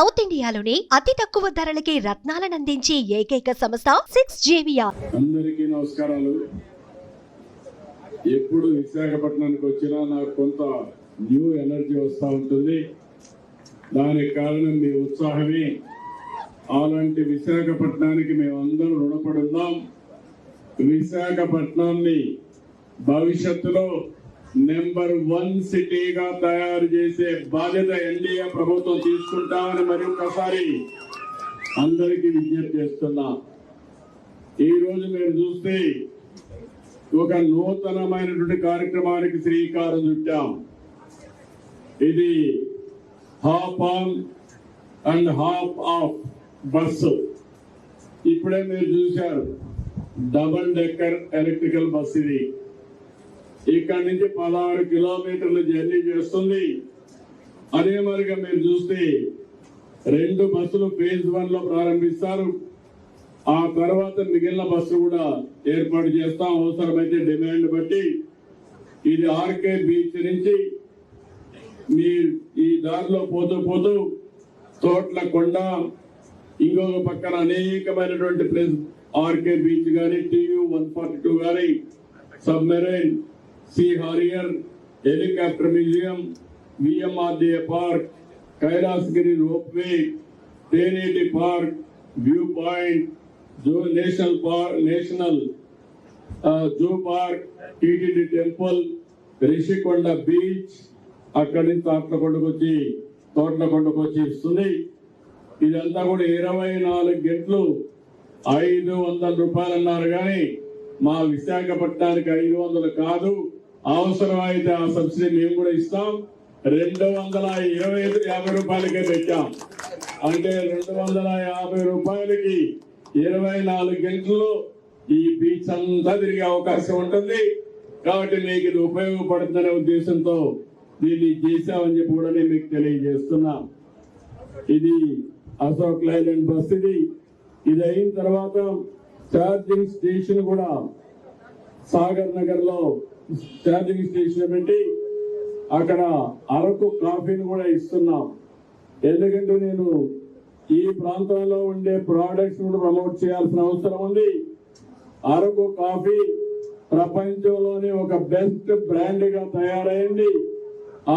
South ఇండియాలోని అతి తక్కువ ధరలకి రత్నాలను అందించే ఏకైక సంస్థ సిక్స్ జేవియా అందరికీ నమస్కారాలు. ఎప్పుడు విశాఖపట్నానికి వచ్చినా నాకు కొంత న్యూ ఎనర్జీ వస్తూ ఉంటుంది. దానికి కారణం మీ ఉత్సాహమే. అలాంటి విశాఖపట్నానికి మేమందరం రుణపడి విశాఖపట్నాన్ని భవిష్యత్తులో నెంబర్ వన్ సిటీగా తయారు చేసే బాధ్యత ఎన్డీఏ ప్రభుత్వం తీసుకుంటామని మరి ఒకసారి అందరికీ విజ్ఞప్తి చేస్తున్నా. ఈరోజు మీరు చూస్తే ఒక నూతనమైనటువంటి కార్యక్రమానికి శ్రీకారం చుట్టాం. ఇది hop on and hop off bus. ఇప్పుడే మీరు చూశారు. డబల్ డెక్కర్ ఎలక్ట్రికల్ బస్ ఇది. ఇక్కడి నుంచి పదహారు కిలోమీటర్లు జర్నీ చేస్తుంది. అదే మరిగా మీరు చూస్తే రెండు బస్సులు ఫేజ్ వన్లో ప్రారంభిస్తారు. ఆ తర్వాత మిగిలిన బస్సు కూడా ఏర్పాటు చేస్తాం. అవసరమైతే డిమాండ్ బట్టి ఇది ఆర్కే బీచ్ నుంచి మీ ఈ దారిలో పోతూ పోతూ తోట్ల కొండ ఇంకొక పక్కన అనేకమైనటువంటి ప్లేస్ ఆర్కే బీచ్ కానీ టీయూ వన్ ఫార్టీ టూ కానీ submarine sea harrier helicopter museum VMRDA park Kailasagiri ropeway Tenneti park view point zoo national park national zoo park TTD temple Rushikonda beach అక్కడి నుంచి తోటలకొండకు వచ్చి తోటలకొండకు వచ్చి ఇస్తుంది ఇదంతా కూడా ఇరవై నాలుగు గంటలు ఐదు వందల రూపాయలు అన్నారు కానీ మా విశాఖపట్నానికి ఐదు వందలు కాదు. అవసరమైతే ఆ సబ్సిడీ మేము కూడా ఇస్తాం. రెండు వందల ఇరవై ఐదు యాభై రూపాయలకే పెట్టాం. అంటే రెండు వందల యాభై రూపాయలకి ఇరవై నాలుగు గంటల్లో ఈ బీచ్ అంతా తిరిగే అవకాశం ఉంటుంది. కాబట్టి మీకు ఇది ఉపయోగపడుతుందనే ఉద్దేశంతో దీన్ని చేశామని చెప్పి కూడా నేను మీకు తెలియజేస్తున్నా. ఇది అశోక్ లైలాండ్ బస్ ఇది. ఇది అయిన తర్వాత ఛార్జింగ్ స్టేషన్ కూడా సాగర్ నగర్లో ఛార్జింగ్ స్టేషన్ పెట్టి అక్కడ అరకు కాఫీని కూడా ఇస్తున్నాం. ఎందుకంటే నేను ఈ ప్రాంతంలో ఉండే ప్రోడక్ట్స్ కూడా ప్రమోట్ చేయాల్సిన అవసరం ఉంది. అరకు కాఫీ ప్రపంచంలోనే ఒక బెస్ట్ బ్రాండ్గా తయారైంది.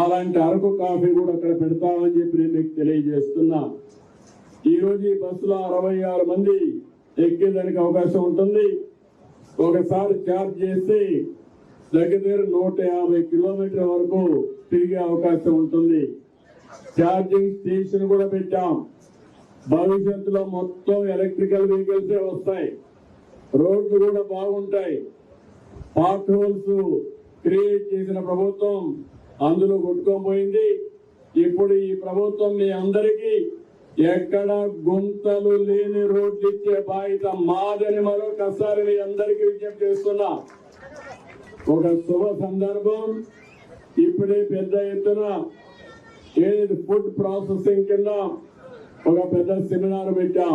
అలాంటి అరకు కాఫీ కూడా అక్కడ పెడతామని చెప్పి నేను మీకు తెలియజేస్తున్నా. ఈరోజు ఈ బస్సులో అరవై ఆరు మంది ఎక్కేదానికి అవకాశం ఉంటుంది. ఒకసారి ఛార్జ్ చేసి దగ్గర నూట యాభై కిలోమీటర్ వరకు తిరిగే అవకాశం ఉంటుంది. ఛార్జింగ్ స్టేషన్ కూడా పెట్టాం. భవిష్యత్తులో మొత్తం ఎలక్ట్రికల్ వెహికల్స్ వస్తాయి. రోడ్లు కూడా బాగుంటాయి. పార్ట్ హోల్స్ క్రియేట్ చేసిన ప్రభుత్వం అందులో కొట్టుకోపోయింది. ఇప్పుడు ఈ ప్రభుత్వం మీ అందరికీ ఎక్కడ గుంతలు లేని రోడ్లు ఇచ్చే బాధ్యత మాదని మరొకసారి మీ అందరికీ విజ్ఞప్తి చేస్తున్నా. ఒక శుభ సందర్భం. ఇప్పుడే పెద్ద ఎత్తున ఏది ఫుడ్ ప్రాసెసింగ్ కింద ఒక పెద్ద సెమినార్ పెట్టాం.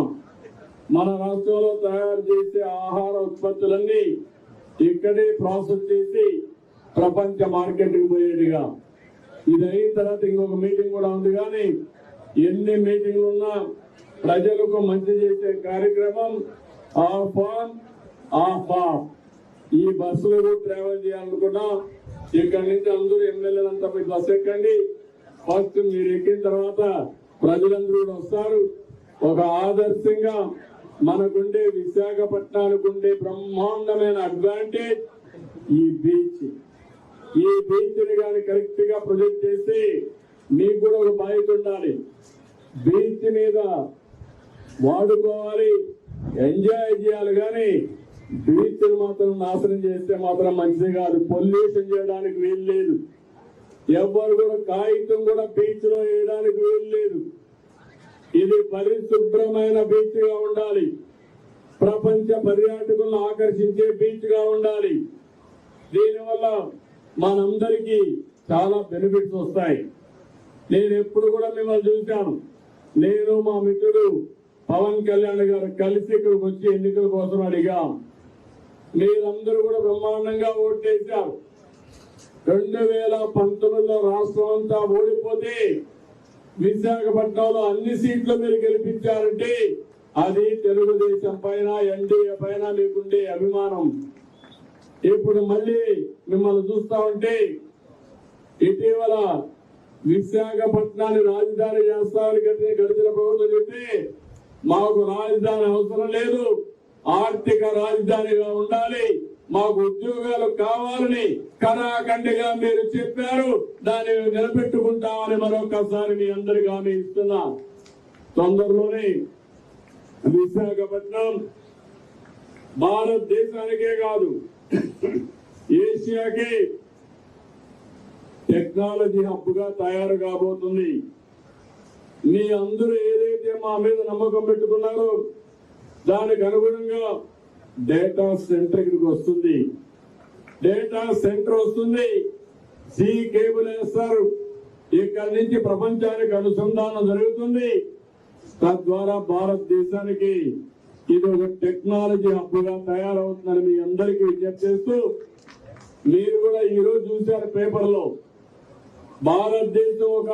మన రాష్ట్రంలో తయారు చేసే ఆహార ఉత్పత్తులన్నీ ఇక్కడే ప్రాసెస్ చేసి ప్రపంచ మార్కెట్కి పోయేట్టుగా ఇది అయిన తర్వాత ఇంకొక మీటింగ్ కూడా ఉంది కానీ ఎన్ని మీటింగ్లు ఉన్నా ప్రజలకు మంచి చేసే కార్యక్రమం ఆఫ్ ఆన్ ఆఫ్ ఆఫ్ ఈ బస్సులో ట్రావెల్ చేయాలనుకున్నా ఇక్కడ నుంచి అందరూ ఎమ్మెల్యేలంతా మీరు బస్సు ఎక్కండి. ఫస్ట్ మీరు ఎక్కిన తర్వాత ప్రజలందరూ వస్తారు. ఒక ఆదర్శంగా మనకుండే విశాఖపట్నానికి ఉండే బ్రహ్మాండమైన అడ్వాంటేజ్ ఈ బీచ్ ఈ బీచ్ని కానీ కరెక్ట్గా ప్రొజెక్ట్ చేసి మీకు కూడా ఒక బాధ్యత ఉండాలి. బీచ్ మీద వాడుకోవాలి. ఎంజాయ్ చేయాలి కానీ బీచ్ మాత్రం నాశనం చేస్తే మాత్రం మంచిది కాదు. పొల్యూషన్ చేయడానికి వీలు లేదు ఎవ్వరు కూడా కాగితం కూడా బీచ్లో వేయడానికి వీలు లేదు ఇది పరిశుభ్రమైన బీచ్గా ఉండాలి. ప్రపంచ పర్యాటకులను ఆకర్షించే బీచ్గా ఉండాలి. దీనివల్ల మనందరికీ చాలా బెనిఫిట్స్ వస్తాయి. నేను ఎప్పుడు కూడా మిమ్మల్ని చూశాను. నేను మా మిత్రుడు పవన్ కళ్యాణ్ గారు కలిసి ఇక్కడికి వచ్చి ఎన్నికల కోసం అడిగాం. మీరందరూ కూడా బ్రహ్మాండంగా ఓటేశారు. రెండు వేల పంతొమ్మిదిలో రాష్ట్రం అంతా ఓడిపోతే విశాఖపట్నంలో అన్ని సీట్లు మీరు గెలిపించారంటే అది తెలుగుదేశం పైన ఎన్డీఏ పైన మీకుండే అభిమానం. ఇప్పుడు మళ్ళీ మిమ్మల్ని చూస్తా ఉంటే ఇటీవల విశాఖపట్నాన్ని రాజధాని చేస్తామని గడిచిన ప్రభుత్వం చెప్తే మాకు రాజధాని అవసరం లేదు. ఆర్థిక రాజధానిగా ఉండాలి. మాకు ఉద్యోగాలు కావాలని కరాఖండిగా మీరు చెప్పారు. దాన్ని నిలబెట్టుకుంటామని మరొకసారి మీ అందరికి హామీ ఇస్తున్నా. తొందరలోనే విశాఖపట్నం భారతదేశానికే కాదు ఏషియాకి టెక్నాలజీ హబ్గా తయారు కాబోతుంది. మీ అందరూ ఏదైతే మా మీద నమ్మకం పెట్టుకున్నారో దానికి అనుగుణంగా డేటా సెంటర్ ఇక్కడికి వస్తుంది. డేటా సెంటర్ వస్తుంది. సి కేబుల్ వేస్తారు. ఇక్కడి నుంచి ప్రపంచానికి అనుసంధానం జరుగుతుంది. తద్వారా భారతదేశానికి ఇది ఒక టెక్నాలజీ హబ్గా తయారవుతుందని మీ అందరికీ విజ్ఞప్తి చేస్తూ మీరు కూడా ఈ రోజు చూశారు పేపర్లో. భారతదేశం ఒక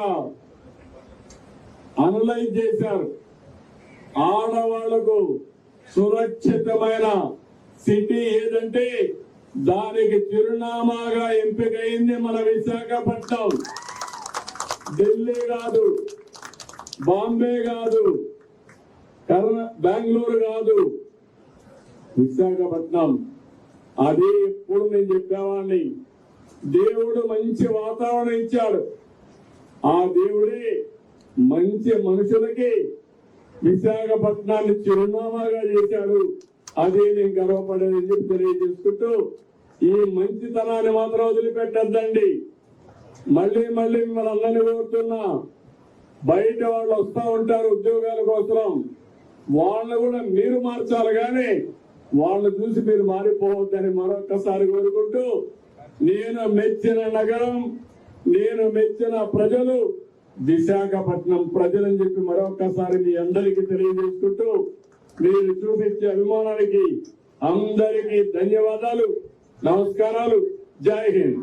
అనలైజ్ చేశారు. ఆడవాళ్ళకు సురక్షితమైన సిటీ ఏదంటే దానికి చిరునామాగా ఎంపికైంది మన విశాఖపట్నం. ఢిల్లీ కాదు బాంబే కాదు కర్ణ బెంగళూరు కాదు విశాఖపట్నం. అది ఎప్పుడు నేను చెప్పేవాడిని దేవుడు మంచి వాతావరణం ఇచ్చాడు. ఆ దేవుడే మంచి మనుషులకి విశాఖపట్నాన్ని చిరునామాగా చేశాడు అదే నేను గర్వపడేదని చెప్పి తెలియజేసుకుంటూ ఈ మంచితనాన్ని మాత్రం వదిలిపెట్టద్దండి. మళ్ళీ మళ్ళీ మిమ్మల్ని అందరినీ కోరుతున్నా బయట వాళ్ళు వస్తూ ఉంటారు ఉద్యోగాల కోసం. వాళ్ళని కూడా మీరు మార్చాలి కానీ వాళ్ళని చూసి మీరు మారిపోవద్దని మరొక్కసారి కోరుకుంటూ నేను మెచ్చిన నగరం నేను మెచ్చిన ప్రజలు విశాఖపట్నం ప్రజలని చెప్పి మరొకసారి మీ అందరికీ తెలియజేసుకుంటూ మీరు చూపించే అభిమానానికి అందరికీ ధన్యవాదాలు నమస్కారాలు. జై హింద్.